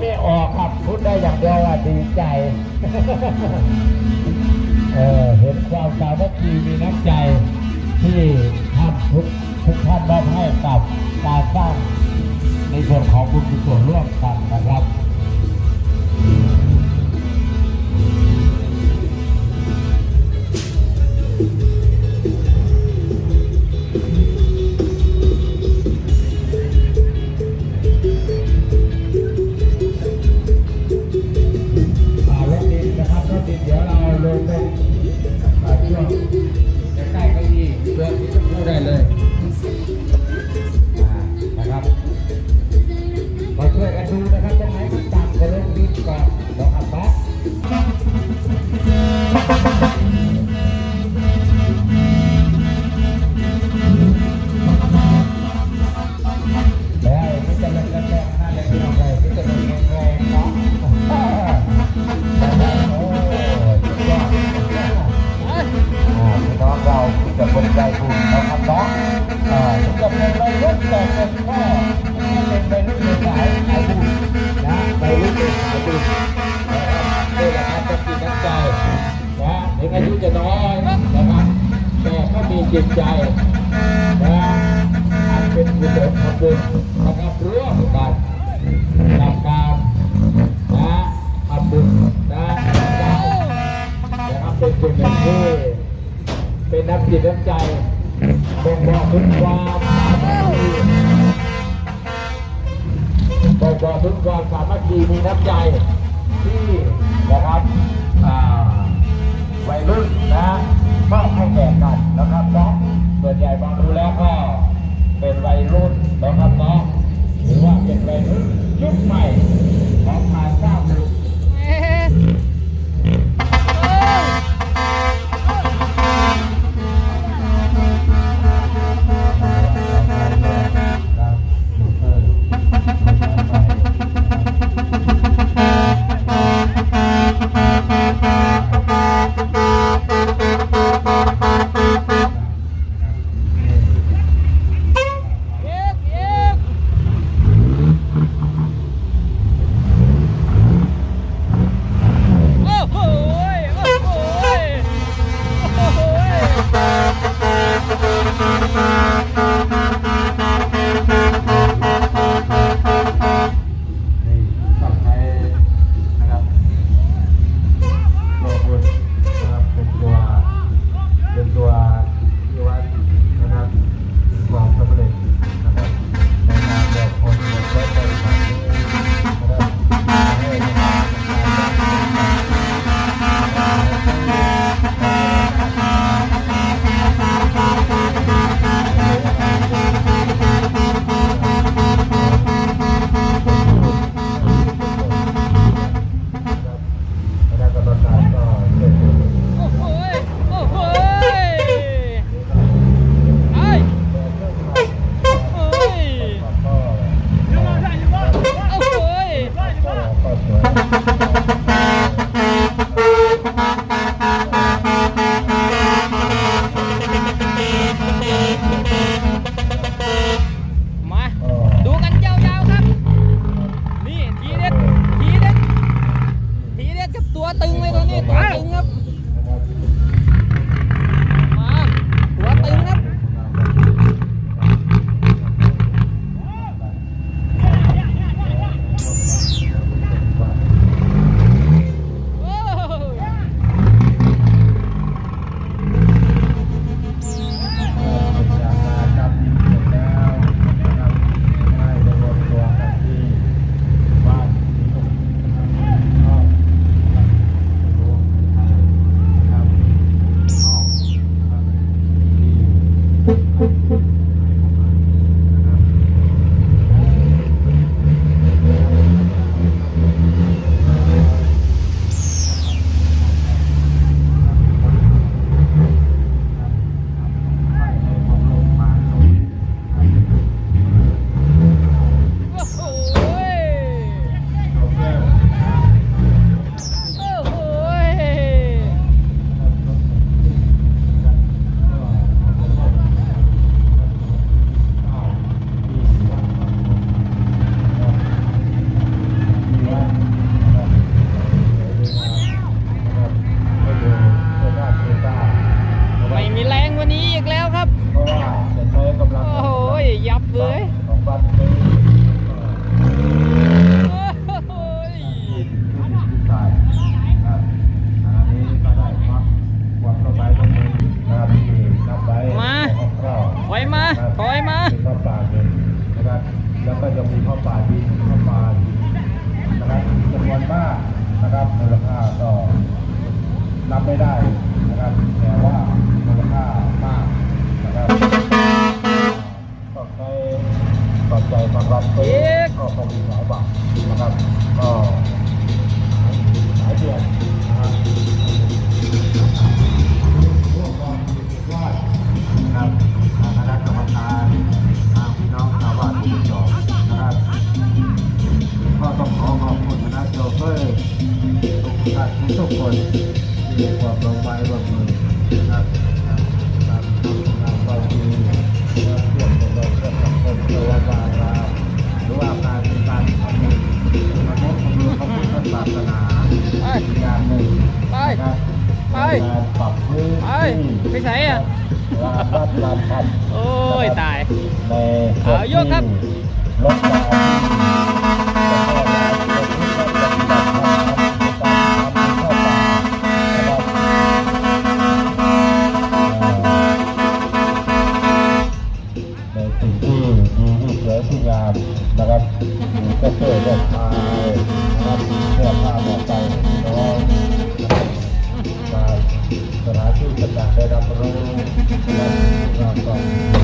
ไม่ออกครับพูดได้อย่างเดียวว่าดีใจเออเห็นความสามัคคีมีน้ำใจที่ท่านทุกทุกท่านมอบให้กับการสร้างในส่วนของบุญกุศลร่วมกันนะครับ ดูนะครับตรงไหนมันต่ำก็ลงดินก่อนนะครับเนาะแล้วมันจะเล่นแรงๆน่าเล่นยังไงมันจะเล่นแรงๆเนาะโอ้สุดยอดอ่าพี่น้องเราจะคนใจบุ อายุจะน้อยนะครับแต่ก็มีจิตใจนะอันเป็นกุศลทำบุญนะครับร่วมกันทำการนะทำบุญนะได้นะครับเป็นสิ่งหนึ่งที่เป็นน้ำจิตน้ำใจบ่งบอกถึงความสามัคคีบ่งบอกถึงความสามัคคีมีน้ำใจ นะก็ให้แก่กันนะครับเนาะส่วนใหญ่มองดูแล้วก็เป็นวัยรุ่นนะครับเนาะหรือว่าเป็นวัยรุ่นยุคใหม่ของทางเจ้า ทุกท่านทุกคนมีความลงไม้ร่วมมือนะครับการทำงานความดีเพื่อเพื่อนของเราเพื่อสังคมเพื่อวาบาราหรือว่าการมีการทำบุญมนุษย์มือพระพุทธศาสนาไปอย่างหนึ่งไปนะครับไปในการปรับพื้นไปที่ไปไหนอะลานวัดลานพันโอ้ยตายเอายกครับรถยาที่ นะครับเพื่อพาหมอกไปน้องสถานที่ต่างๆได้รับรู้และรับฟัง